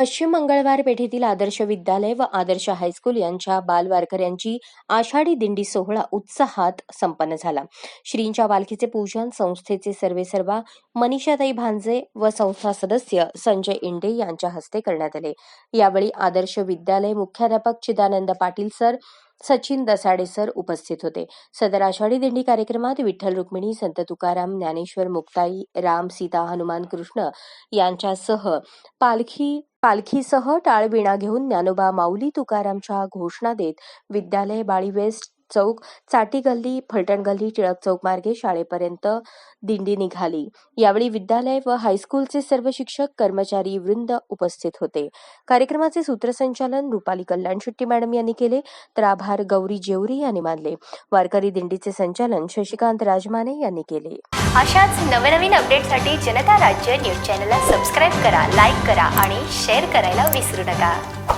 पश्चिम मंगळवार पेठेतील आदर्श विद्यालय व आदर्श हायस्कूल यांच्या बालवारकऱ्यांची आषाढी दिंडी सोहळा उत्साहात संपन्न झाला. श्रींच्या पालखीचे पूजन संस्थेचे सर्वेसर्वा मनीषाताई भांजे व संस्था सदस्य संजय इंडे यांच्या हस्ते करण्यात आले. यावेळी आदर्श विद्यालय मुख्याध्यापक चिदानंद पाटील सर सचिन दसाडे सर उपस्थित होते. सदर आषाढी दिंडी कार्यक्रमात विठ्ठल रुक्मिणी संत तुकाराम ज्ञानेश्वर मुक्ताई राम सीता हनुमान कृष्ण यांच्यासह पालखी पालखीसह टाळविणा घेऊन ज्ञानोबा माऊली तुकारामच्या घोषणा देत विद्यालय बाळी वेस्ट चौक चाटी गल्ली फलटण गल्ली टिळक चौक मार्गे शाळेपर्यंत दिंडी निघाली. यावेळी विद्यालय व हायस्कूलचे सर्व शिक्षक कर्मचारी वृंद उपस्थित होते. कार्यक्रमाचे सूत्रसंचालन रुपाली कल्याण शेट्टी मॅडम यांनी केले तर आभार गौरी जेवरी यांनी मानले. वारकरी दिंडीचे संचालन शशिकांत राजमाने यांनी केले. अशाच नवनवीन अपडेटसाठी जनता राज्य न्यूज चॅनलला सबस्क्राईब करा लाईक करा आणि शेअर करायला विसरू नका.